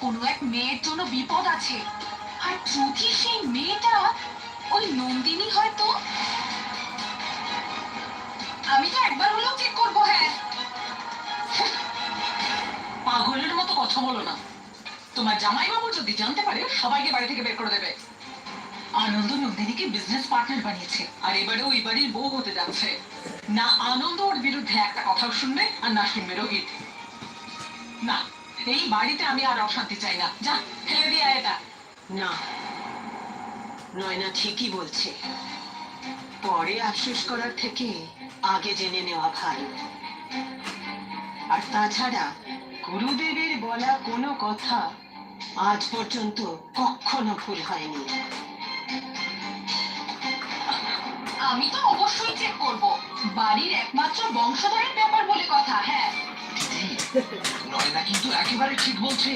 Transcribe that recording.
কোনো এক মেয়ের জন্য বিপদ আছে। আর যদি সেই মেয়েটা ওই নন্দিনী হয়তো? আমি তো একবার হলেও চেক করব হ্যাঁ। পাগলের মতো কথা বলো না। তোমার জামাইবাবু যদি জানতে পারে, সবাইকে বাড়ি থেকে বের করে দেবে। আনন্দ নন্দিনীকে বিজনেস পার্টনার বানিয়েছে, আর এবারে ওই বাড়ির বউ হতে যাচ্ছে। না আনন্দ ওর বিরুদ্ধে একটা কথাও শুনবে, আর না শুনবে রোহিত না এই বাড়িতে আমি আর অশান্তি চাই না। যা ফেলে দিয়ে এটা। না। নয়না ঠিকই বলছে। পরে আফসোস করার থেকে আগে জেনে নেওয়া ভালো। আর তাছাড়া গুরুদেবের বলা কোনো কথা আজ পর্যন্ত কখনো ভুল হয়নি। আমি তো অবশ্যই চেক করব। বাড়ির একমাত্র বংশধরের ব্যাপার বলে কথা হ্যাঁ। নয়না কিন্তু একেবারে ঠিক বলছে।